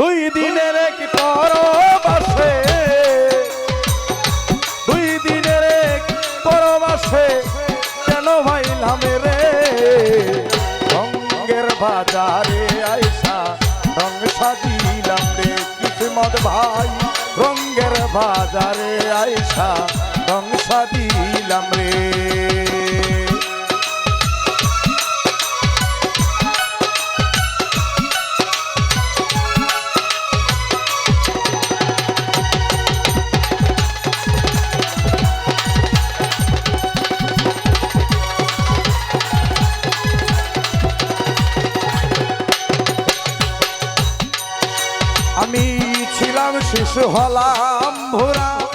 দুই দিনের এক পরবাসে, দুই দিনের এক পরবাসে কেন ভাইলাম রে? রঙ্গের বাজারে আইসা রং সাজিলাম রে, কিসমত ভাই। রঙ্গের বাজারে আইসা রং সাজিলাম রে। আমি ছিলাম শিশু হলাম ভোরা।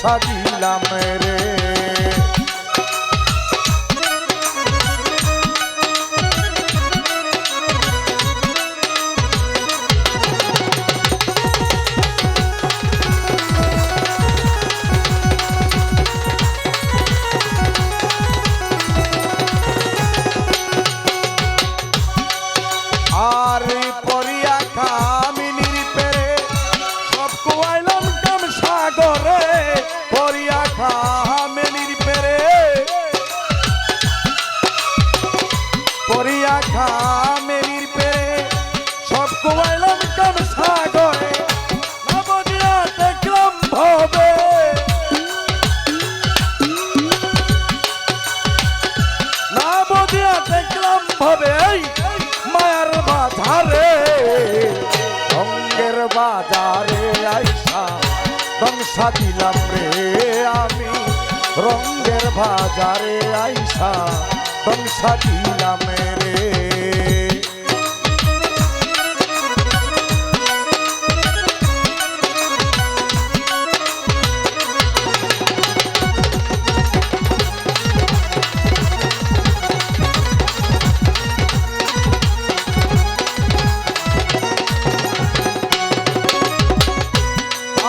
সাজিলাম রে। পরিয়া কামিনীর পেরে। সব কুয়াইলাম কাম বাজারে। আইসা দিলাম রে আমি। রঙ্গের বাজারে আইসা দংসা দিলাম রে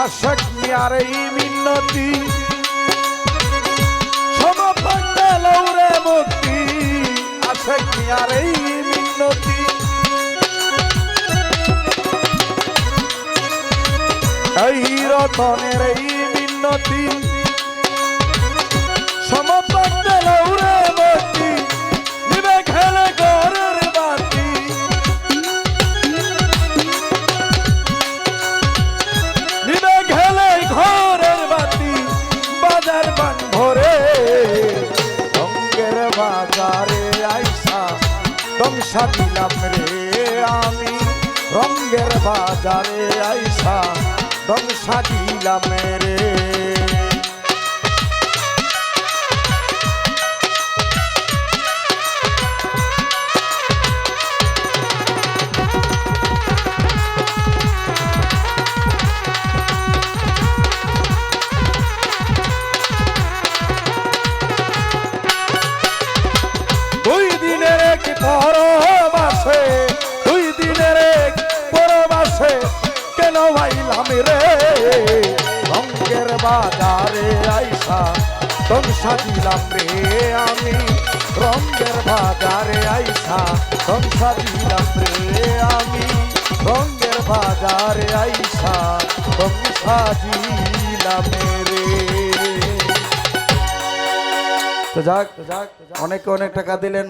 আশক মিয়ার এই মিন্নতি মিয়ার এই মিন্নতি এই রতনের দংসা দিলাম রে আমি। রঙ্গের বাজারে আইসা দংসা দিলাম রে। কেন ভাইলাম রে? রঙ্গের বাজারে আইসা তোম সাজিলাম রে আমি। রঙ্গের বাজারে আইসা তোম সাজিলাম রে আমি। রঙ্গের বাজারে আইসা তোম সাজিলাম রে। তো যাক, অনেকে অনেক টাকা দিলেন।